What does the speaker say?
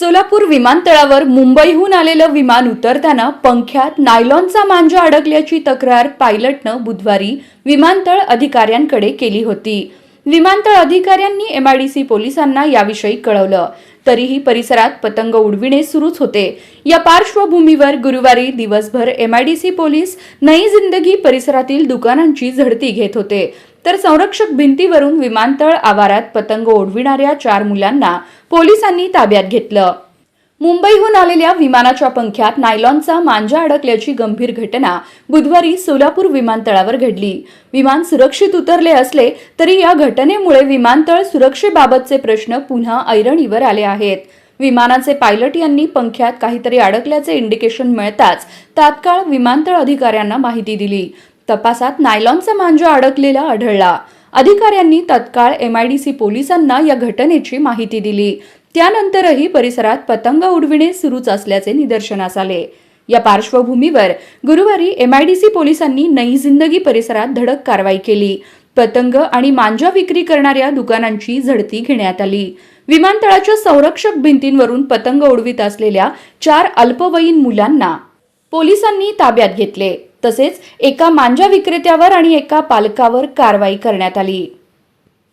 सोलापूर विमानतळावर मुंबईहून आलेलं विमान उतरताना पंख्यात नायलॉनचा मांजा अडकल्याची तक्रार पायलटनं बुधवारी विमानतळ अधिकाऱ्यांकडे केली होती. विमानतळ अधिकाऱ्यांनी एमआयडीसी पोलिसांना याविषयी कळवलं. तरीही परिसरात पतंग उडविणे सुरूच होते. या पार्श्वभूमीवर गुरुवारी दिवसभर एमआयडीसी पोलीस नई जिंदगी परिसरातील दुकानांची झडती घेत होते. तर संरक्षक भिंतीवरून विमानतळ आवारात पतंग उडविणाऱ्या चार मुलांना पोलिसांनी ताब्यात घेतलं. मुंबईहून आलेल्या विमानाच्या पंख्यात नायलॉनचा मांजा अडकल्याची गंभीर घटना बुधवारी सोलापूर विमानतळावर घडली. विमान सुरक्षित उतरले असले तरी या घटनेमुळे विमानतळ सुरक्षेबाबतचे प्रश्न पुन्हा ऐरणीवर आले आहेत. विमानाचे पायलट यांनी पंख्यात काहीतरी अडकल्याचे इंडिकेशन मिळताच तात्काळ विमानतळ अधिकाऱ्यांना माहिती दिली. तपासात नायलॉनचा मांजा अडकलेला आढळला. अधिकाऱ्यांनी तत्काळ एमआयडीसी पोलिसांना या घटनेची माहिती दिली. त्यानंतरही परिसरात पतंग उडविणे सुरूच असल्याचे निदर्शनास आले. या पार्श्वभूमीवर गुरुवारी एमआयडीसी पोलिसांनी नई जिंदगी परिसरात धडक कारवाई केली. पतंग आणि मांजा विक्री करणाऱ्या दुकानांची झडती घेण्यात आली. विमानतळाच्या संरक्षक भिंतींवरून पतंग उडवीत असलेल्या चार अल्पवयीन मुलांना पोलिसांनी ताब्यात घेतले. तसेच एका मांजा विक्रेत्यावर आणि एका पालकावर कारवाई करण्यात आली.